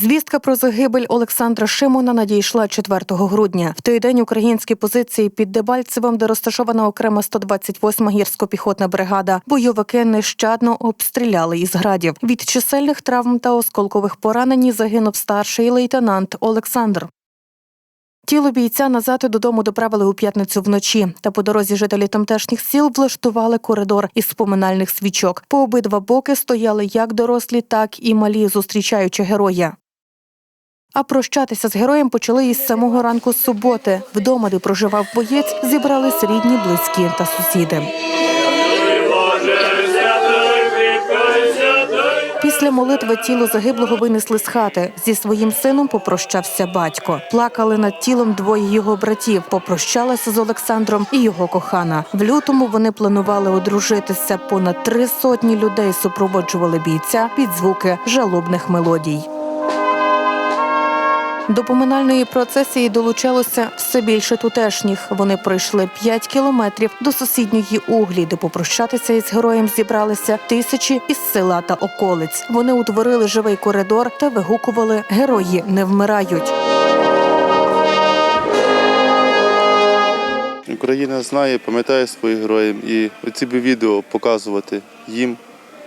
Звістка про загибель Олександра Шимона надійшла 4 грудня. В той день українські позиції під Дебальцевим, де розташована окрема 128-ма гірсько-піхотна бригада, бойовики нещадно обстріляли із градів. Від чисельних травм та осколкових поранень загинув старший лейтенант Олександр. Тіло бійця назад додому доправили у п'ятницю вночі. Та по дорозі жителі тамтешніх сіл влаштували коридор із споминальних свічок. По обидва боки стояли як дорослі, так і малі, зустрічаючи героя. А прощатися з героєм почали із самого ранку суботи. Вдома, де проживав боєць, зібрались рідні, близькі та сусіди. Після молитви тіло загиблого винесли з хати. Зі своїм сином попрощався батько. Плакали над тілом двоє його братів. Попрощалася з Олександром і його кохана. В лютому вони планували одружитися. Понад три сотні людей супроводжували бійця під звуки жалобних мелодій. До поминальної процесії долучалося все більше тутешніх. Вони пройшли 5 кілометрів до сусідньої углі, де попрощатися із героєм зібралися тисячі із села та околиць. Вони утворили живий коридор та вигукували Герої не вмирають. Україна знає, пам'ятає своїх героїв і оці би відео показувати їм,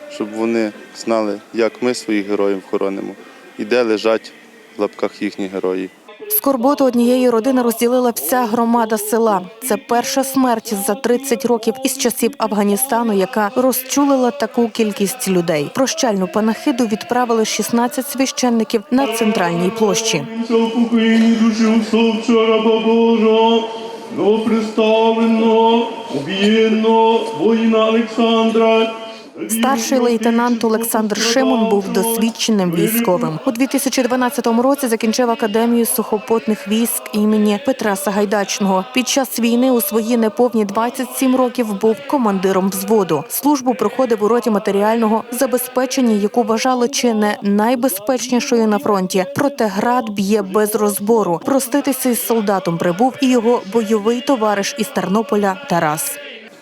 щоб вони знали, як ми своїх героїв хоронимо і де лежать в лапках їхні герої. Скорботу однієї родини розділила вся громада села. Це перша смерть за 30 років із часів Афганістану, яка розчулила таку кількість людей. Прощальну панахиду відправили 16 священників на центральній площі. Молимся о покоєнні душі усопчого раба Божого, новоприставленого, убієнного воїна Олександра. Старший лейтенант Олександр Шимон був досвідченим військовим. У 2012 році закінчив академію сухопутних військ імені Петра Сагайдачного. Під час війни у свої неповні 27 років був командиром взводу. Службу проходив у роті матеріального забезпечення, яку вважали чи не найбезпечнішою на фронті. Проте град б'є без розбору. Проститися із солдатом прибув і його бойовий товариш із Тернополя Тарас.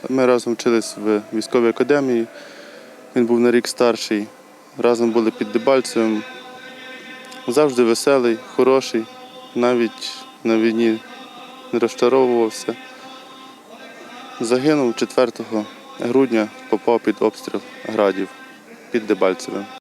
Ми разом вчились в військовій академії. Він був на рік старший. Разом були під Дебальцевим. Завжди веселий, хороший, навіть на війні не розчаровувався. Загинув 4 грудня, попав під обстріл градів під Дебальцевим.